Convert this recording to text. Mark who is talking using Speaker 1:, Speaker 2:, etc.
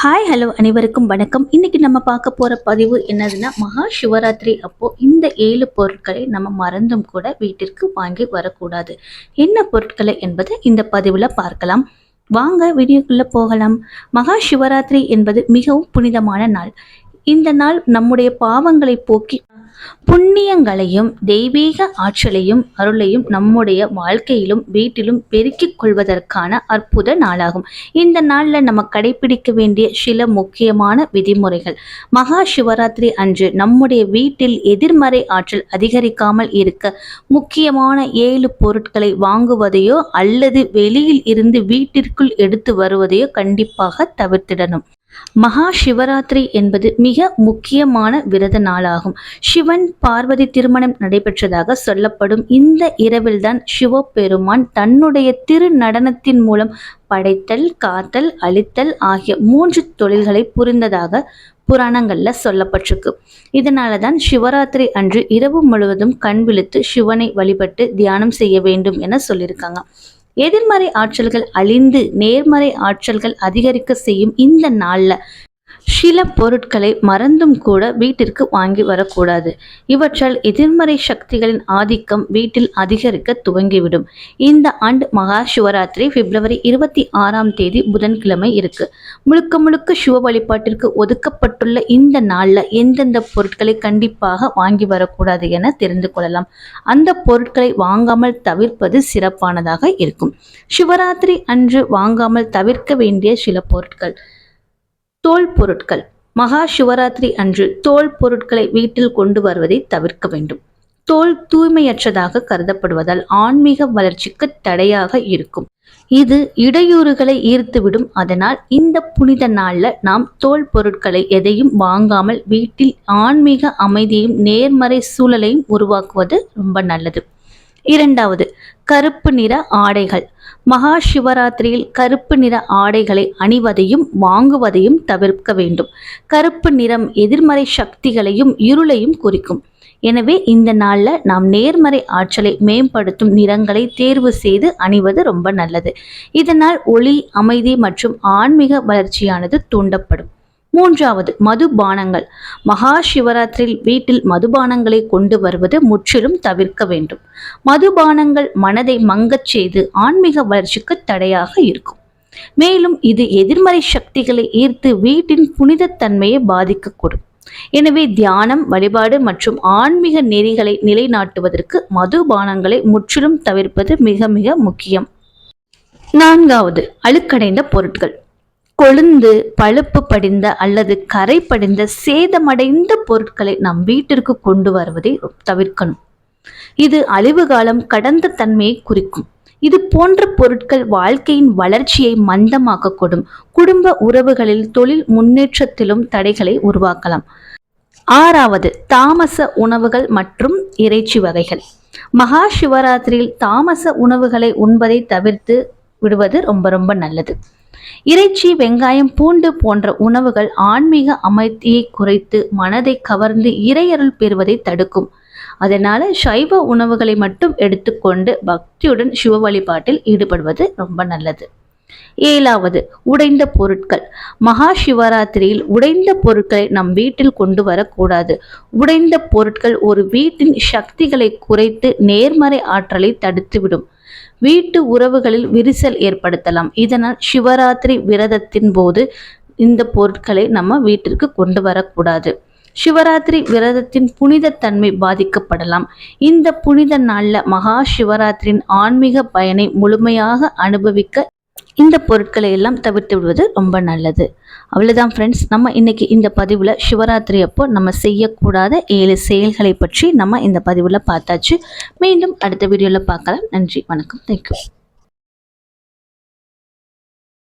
Speaker 1: Hi hello அனைவருக்கும் வணக்கம். இன்னைக்கு நம்ம பார்க்க போகிற பதிவு என்னதுன்னா மகா சிவராத்திரி அப்போ இந்த ஏழு பொருட்களை நம்ம மறந்தும் கூட வீட்டிற்கு வாங்கி வரக்கூடாது. என்ன பொருட்களை என்பதை இந்த பதிவில் பார்க்கலாம். வாங்க வீடியோக்குள்ளே போகலாம். மகா சிவராத்திரி என்பது மிகவும் புனிதமான நாள். இந்த நாள் நம்முடைய பாவங்களை போக்கி புண்ணியங்களையும் தெய்வீக ஆற்றலையும் அருளையும் நம்முடைய வாழ்க்கையிலும் வீட்டிலும் பெருக்கிக் கொள்வதற்கான அற்புத நாளாகும். இந்த நாளில் நம்ம கடைபிடிக்க வேண்டிய சில முக்கியமான விதிமுறைகள். மகா சிவராத்திரி அன்று நம்முடைய வீட்டில் எதிர்மறை ஆற்றல் அதிகரிக்காமல் இருக்க முக்கியமான ஏழு பொருட்களை வாங்குவதையோ அல்லது வெளியில் இருந்து வீட்டிற்குள் எடுத்து வருவதையோ கண்டிப்பாக தவிர்த்திடணும். மகா சிவராத்திரி என்பது மிக முக்கியமான விரத நாளாகும். சிவன் பார்வதி திருமணம் நடைபெற்றதாக சொல்லப்படும் இந்த இரவில்தான் சிவபெருமான் தன்னுடைய திரு நடனத்தின் மூலம் படைத்தல் காத்தல் அழித்தல் ஆகிய மூன்று தொழில்களை புரிந்ததாக புராணங்கள்ல சொல்லப்பட்டிருக்கு. இதனால தான் சிவராத்திரி அன்று இரவு முழுவதும் கண் விழித்து சிவனை வழிபட்டு தியானம் செய்ய வேண்டும் என சொல்லியிருக்காங்க. எதிர்மறை ஆற்றல்கள் அழிந்து நேர்மறை ஆற்றல்கள் அதிகரிக்க செய்யும் இந்த நாளில் சில பொருட்களை மறந்தும் கூட வீட்டிற்கு வாங்கி வரக்கூடாது. இவற்றால் எதிர்மறை சக்திகளின் ஆதிக்கம் வீட்டில் அதிகரிக்க துவங்கிவிடும். இந்த ஆண்டு மகா சிவராத்திரி பிப்ரவரி இருபத்தி ஆறாம் தேதி புதன்கிழமை இருக்கு. முழுக்க முழுக்க சிவ வழிபாட்டிற்கு ஒதுக்கப்பட்டுள்ள இந்த நாளில் எந்தெந்த பொருட்களை கண்டிப்பாக வாங்கி வரக்கூடாது என தெரிந்து கொள்ளலாம். அந்த பொருட்களை வாங்காமல் தவிர்ப்பது சிறப்பானதாக இருக்கும். சிவராத்திரி அன்று வாங்காமல் தவிர்க்க வேண்டிய சில பொருட்கள். தோல் பொருட்கள். மகா சிவராத்திரி அன்று தோல் பொருட்களை வீட்டில் கொண்டு வருவதை தவிர்க்க வேண்டும். தோல் தூய்மையற்றதாக கருதப்படுவதால் ஆன்மீக வளர்ச்சிக்கு தடையாக இருக்கும். இது இடையூறுகளை ஈர்த்துவிடும். அதனால் இந்த புனித நாளில் நாம் தோல் பொருட்களை எதையும் வாங்காமல் வீட்டில் ஆன்மீக அமைதியும் நேர்மறை சூழலையும் உருவாக்குவது ரொம்ப நல்லது. இரண்டாவது கருப்பு நிற ஆடைகள். மகா சிவராத்திரியில் கருப்பு நிற ஆடைகளை அணிவதையும் வாங்குவதையும் தவிர்க்க வேண்டும். கருப்பு நிறம் எதிர்மறை சக்திகளையும் இருளையும் குறிக்கும். எனவே இந்த நாளில் நாம் நேர்மறை ஆற்றலை மேம்படுத்தும் நிறங்களை தேர்வு செய்து அணிவது ரொம்ப நல்லது. இதனால் ஒளி அமைதி மற்றும் ஆன்மீக வளர்ச்சியானது தூண்டப்படும். மூன்றாவது மதுபானங்கள். மகா சிவராத்திரியில் வீட்டில் மதுபானங்களை கொண்டு வருவது முற்றிலும் தவிர்க்க வேண்டும். மதுபானங்கள் மனதை மங்கச் செய்து ஆன்மீக வளர்ச்சிக்கு தடையாக இருக்கும். மேலும் இது எதிர்மறை சக்திகளை ஈர்த்து வீட்டின் புனிதத்தன்மையை பாதிக்கக்கூடும் எனவே தியானம் வழிபாடு மற்றும் ஆன்மீக நெறிகளை நிலைநாட்டுவதற்கு மதுபானங்களை முற்றிலும் தவிர்ப்பது மிக மிக முக்கியம். நான்காவது அழுக்கடைந்த பொருட்கள். கொழுந்து பழுப்பு படிந்த அல்லது கரை படிந்த சேதமடைந்த பொருட்களை நம் வீட்டிற்கு கொண்டு வருவதை தவிர்க்கணும். இது அழிவு காலம் கடந்த தன்மையை குறிக்கும். இது போன்ற பொருட்கள் வாழ்க்கையின் வளர்ச்சியை மந்தமாக்கக்கூடும் குடும்ப உறவுகளில் தொழில் முன்னேற்றத்திலும் தடைகளை உருவாக்கலாம். ஆறாவது தாமச உணவுகள் மற்றும் இறைச்சி வகைகள். மகா சிவராத்திரியில் தாமச உணவுகளை உண்பதை தவிர்த்து விடுவது ரொம்ப ரொம்ப நல்லது. இறைச்சி வெங்காயம் பூண்டு போன்ற உணவுகள் ஆன்மீக அமைதியை குறைத்து மனதை கவர்ந்து இறையருள் பெறுவதை தடுக்கும். அதனால சைவ உணவுகளை மட்டும் எடுத்துக்கொண்டு பக்தியுடன் சிவ வழிபாட்டில் ஈடுபடுவது ரொம்ப நல்லது. ஏழாவது உடைந்த பொருட்கள். மகா சிவராத்திரியில் உடைந்த பொருட்களை நம் வீட்டில் கொண்டு வரக்கூடாது. உடைந்த பொருட்கள் ஒரு வீட்டின் சக்திகளை குறைத்து நேர்மறை ஆற்றலை தடுத்துவிடும். வீட்டு உறவுகளில் விரிசல் ஏற்படுத்தலாம். இதனால் சிவராத்திரி விரதத்தின் போது இந்த பொருட்களை நம்ம வீட்டிற்கு கொண்டு வரக்கூடாது. சிவராத்திரி விரதத்தின் புனித தன்மை பாதிக்கப்படலாம். இந்த புனித நாளில் மகா சிவராத்திரியின் ஆன்மீக பயனை முழுமையாக அனுபவிக்க இந்த பொருட்களை எல்லாம் தவிர்த்து விடுவது ரொம்ப நல்லது. அவ்வளோதான் ஃப்ரெண்ட்ஸ் நம்ம இன்னைக்கு இந்த பதிவில் சிவராத்திரி அப்போ நம்ம செய்யக்கூடாத ஏழு செயல்களை பற்றி நம்ம இந்த பதிவில் பார்த்தாச்சு. மீண்டும் அடுத்த வீடியோவில் பார்க்கலாம். நன்றி. வணக்கம். தேங்க்யூ